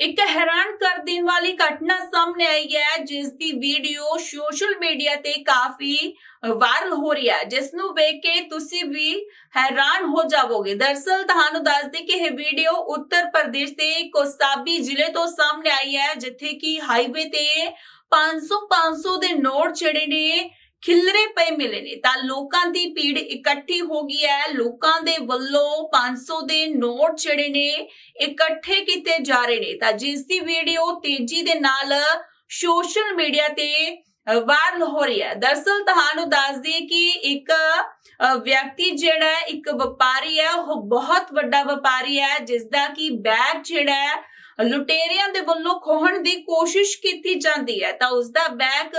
ਇੱਕ ਹੈਰਾਨ ਕਰ ਦੇਣ ਵਾਲੀ ਘਟਨਾ ਸਾਹਮਣੇ ਆਈ ਹੈ, ਜਿਸ ਦੀ ਵੀਡੀਓ ਸੋਸ਼ਲ ਮੀਡੀਆ ਤੇ ਕਾਫੀ ਵਾਇਰਲ ਹੋ ਰਹੀ ਹੈ। ਜਿਸ ਨੂੰ ਵੇਖ ਕੇ ਤੁਸੀਂ ਵੀ ਹੈਰਾਨ ਹੋ ਜਾਵੋਗੇ। ਦਰਸਲ ਤੁਹਾਨੂੰ ਦੱਸਦੇ ਕਿ ਇਹ ਵੀਡੀਓ ਉੱਤਰ ਪ੍ਰਦੇਸ਼ ਦੇ ਕੋਸਾਬੀ ਜ਼ਿਲ੍ਹੇ ਤੋਂ ਸਾਹਮਣੇ ਆਈ ਹੈ, ਜਿੱਥੇ ਕਿ ਹਾਈਵੇ ਤੇ 500 500 ਦੇ ਨੋਟ ਜਿਹੜੇ ਨੇ ਖਿਲਰੇ ਪਏ ਮਿਲੇ ਨੇ। ਤਾਂ ਲੋਕਾਂ ਦੀ ਭੀੜ ਇਕੱਠੀ ਹੋ ਗਈ ਹੈ। ਲੋਕਾਂ ਦੇ ਵੱਲੋਂ 500 ਦੇ ਨੋਟ ਜਿਹੜੇ ਨੇ, ਇਕੱਠੇ ਕੀਤੇ ਜਾ ਰਹੇ ਨੇ। ਤਾਂ ਜਿਸ ਦੀ ਵੀਡੀਓ ਤੇਜ਼ੀ ਦੇ ਨਾਲ ਸੋਸ਼ਲ ਮੀਡੀਆ ਤੇ ਵਾਇਰਲ ਹੋ ਰਹੀ ਹੈ। ਦਰਸਲ ਤੁਹਾਨੂੰ ਦੱਸ ਦਈਏ ਕਿ ਇੱਕ ਵਿਅਕਤੀ ਜਿਹੜਾ ਇੱਕ ਵਪਾਰੀ ਹੈ, ਉਹ ਬਹੁਤ ਵੱਡਾ ਵਪਾਰੀ ਹੈ ਜਿਸ ਦਾ ਕਿ ਬੈਗ ਜਿਹੜਾ ਹੈ ਲੁਟੇਰਿਆਂ ਦੇ ਵੱਲੋਂ ਖੋਹਣ ਦੀ ਕੋਸ਼ਿਸ਼ ਕੀਤੀ ਜਾਂਦੀ ਹੈ ਤਾਂ ਉਸ ਦਾ ਬੈਗ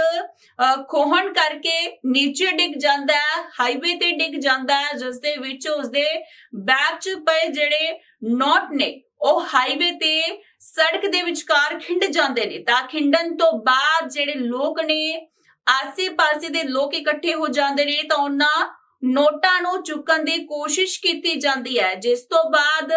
ਖੋਹਣ ਕਰਕੇ ਨੀਚੇ ਡਿੱਗ ਜਾਂਦਾ ਹੈ, ਹਾਈਵੇ ਤੇ ਡਿੱਗ ਜਾਂਦਾ ਹੈ, ਜਿਸ ਦੇ ਵਿੱਚ ਉਸ ਦੇ ਬੈਗ 'ਚ ਪਏ ਜਿਹੜੇ ਨੋਟ ਨੇ, ਉਹ ਹਾਈਵੇ ਤੇ ਸੜਕ ਦੇ ਵਿਚਕਾਰ ਖਿੰਡ ਜਾਂਦੇ ਨੇ ਤਾਂ ਖਿੰਡਣ ਤੋਂ ਬਾਅਦ ਜਿਹੜੇ ਲੋਕ ਨੇ, ਆਸੇ-ਪਾਸੇ ਦੇ ਲੋਕ ਇਕੱਠੇ ਹੋ ਜਾਂਦੇ ਨੇ ਤਾਂ ਉਹਨਾਂ ਨੋਟਾਂ ਨੂੰ ਚੁੱਕਣ ਦੀ ਕੋਸ਼ਿਸ਼ ਕੀਤੀ ਜਾਂਦੀ ਹੈ, ਜਿਸ ਤੋਂ ਬਾਅਦ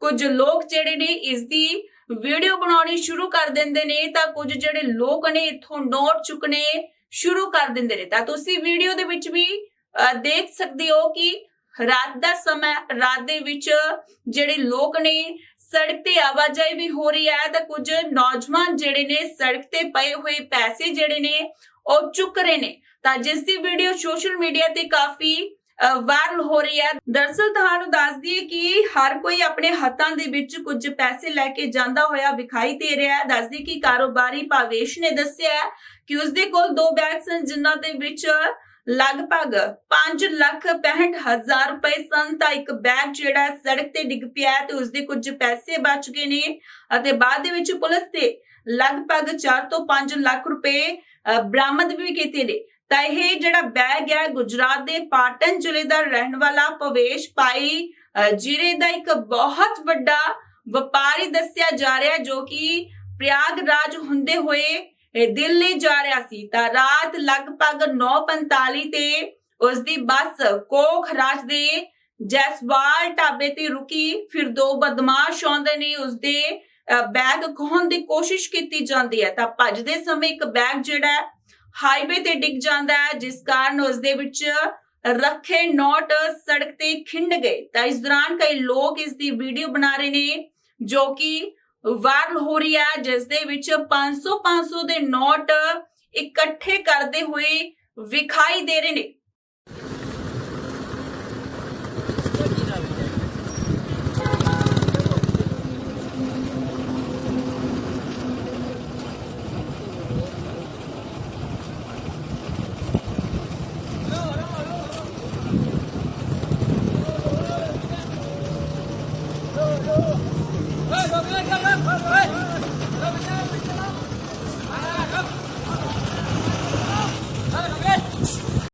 ਕੁਝ ਲੋਕ ਜਿਹੜੇ ਨੇ ਇਸ ਦੀ ਵੀਡੀਓ ਬਣਾਉਣੀ ਸ਼ੁਰੂ ਕਰ ਦਿੰਦੇ ਨੇ ਤਾਂ ਕੁਝ ਜਿਹੜੇ ਲੋਕ ਨੇ ਇੱਥੋਂ ਨੋਟ ਚੁੱਕਣੇ ਸ਼ੁਰੂ ਕਰ ਦਿੰਦੇ ਨੇ। ਤਾਂ ਤੁਸੀਂ ਵੀਡੀਓ ਦੇ ਵਿੱਚ ਵੀ ਦੇਖ ਸਕਦੇ ਹੋ ਕਿ ਰਾਤ ਦਾ ਸਮਾਂ ਰਾਤ ਦੇ ਵਿੱਚ ਜਿਹੜੇ ਲੋਕ ਨੇ, ਸੜਕ ਤੇ ਆਵਾਜਾਈ ਵੀ ਹੋ ਰਹੀ ਹੈ ਤਾਂ ਕੁਝ ਨੌਜਵਾਨ ਜਿਹੜੇ ਨੇ ਸੜਕ ਤੇ ਪਏ ਹੋਏ ਪੈਸੇ ਜਿਹੜੇ ਨੇ ਉਹ ਚੁੱਕ ਰਹੇ ਨੇ। ਤਾਂ ਜਿਸ ਦੀ ਵੀਡੀਓ ਸੋਸ਼ਲ ਮੀਡੀਆ ਤੇ ਕਾਫੀ ਵਾਇਰਲ ਹੋ ਰਹੀ ਹੈ। ਦਰਸਲ ਤੁਹਾਨੂੰ ਦੱਸ ਦਈਏ ਕਿ ਹਰ ਕੋਈ ਆਪਣੇ ਹੱਥਾਂ ਦੇ ਵਿੱਚ ਕੁਝ ਪੈਸੇ ਲੈ ਕੇ ਜਾਂਦਾ ਹੋਇਆ ਵਿਖਾਈ ਦੇ ਰਿਹਾ ਹੈ। ਦੱਸਦੀ ਕਿ ਕਾਰੋਬਾਰੀ ਭਾਵੇਸ਼ ਨੇ ਦੱਸਿਆ ਹੈ ਕਿ ਉਸਦੇ ਕੋਲ ਦੋ ਬੈਗ ਸਨ, ਜਿਨ੍ਹਾਂ ਦੇ ਵਿੱਚ ਲਗਭਗ 5 ਲੱਖ 65 ਹਜ਼ਾਰ ਰੁਪਏ ਸਨ। ਤਾਂ ਇੱਕ ਬੈਗ ਜਿਹੜਾ ਸੜਕ ਤੇ ਡਿੱਗ ਪਿਆ ਹੈ ਤੇ ਉਸਦੇ ਕੁਝ ਪੈਸੇ ਬਚ ਗਏ ਨੇ ਅਤੇ ਬਾਅਦ ਦੇ ਵਿੱਚ ਪੁਲਿਸ ਤੇ ਲਗਭਗ 4 ਤੋਂ 5 ਲੱਖ ਰੁਪਏ ਬਰਾਮਦ ਵੀ ਕੀਤੇ ਨੇ। ਤਾਂ ਇਹ ਜਿਹੜਾ ਬੈਗ ਹੈ ਗੁਜਰਾਤ ਦੇ ਪਾਟਨ ਜ਼ਿਲ੍ਹੇ ਦਾ ਰਹਿਣ ਵਾਲਾ ਭਵੇਸ਼ ਪਾਈ ਅ, ਦਾ ਇੱਕ ਬਹੁਤ ਵੱਡਾ ਵਪਾਰੀ ਦੱਸਿਆ ਜਾ ਰਿਹਾ ਜੋ ਕਿ ਪ੍ਰਯਾਗਰਾਜ ਹੁੰਦੇ ਹੋਏ ਦਿੱਲੀ ਜਾ ਰਿਹਾ ਸੀ। ਤਾਂ ਰਾਤ ਲਗਭਗ 9:45 ਤੇ ਉਸ ਦੀ ਬੱਸ ਕੋਖਰਾਜ ਦੇ ਜੈਸਵਾਲ ਢਾਬੇ ਤੇ ਰੁਕੀ। ਫਿਰ ਦੋ ਬਦਮਾਸ਼ ਆਉਂਦੇ ਨੇ ਉਸ ਦੇ ਬੈਗ ਖੋਹਣ ਦੀ ਕੋਸ਼ਿਸ਼ ਕੀਤੀ ਜਾਂਦੀ ਹੈ। ਤਾਂ ਭੱਜਦੇ ਸਮੇਂ ਇੱਕ ਬੈਗ ਜਿਹੜਾ ਹੈ ਹਾਈਵੇ ਤੇ ਡਿੱਗ ਜਾਂਦਾ ਹੈ, ਜਿਸ ਕਾਰਨ ਉਸ ਦੇ ਵਿੱਚ ਰੱਖੇ ਨੋਟ ਸੜਕ ਤੇ ਖਿੰਡ ਗਏ। ਤਾਂ ਇਸ ਦੌਰਾਨ ਕਈ ਲੋਕ ਇਸ ਦੀ ਵੀਡੀਓ ਬਣਾ ਰਹੇ ਨੇ, ਜੋ ਕਿ ਵਾਇਰਲ ਹੋ ਰਹੀ ਹੈ, ਜਿਸ ਦੇ ਵਿੱਚ 500 500 ਦੇ ਨੋਟ ਇਕੱਠੇ ਕਰਦੇ ਹੋਏ ਵਿਖਾਈ ਦੇ ਰਹੇ ਨੇ।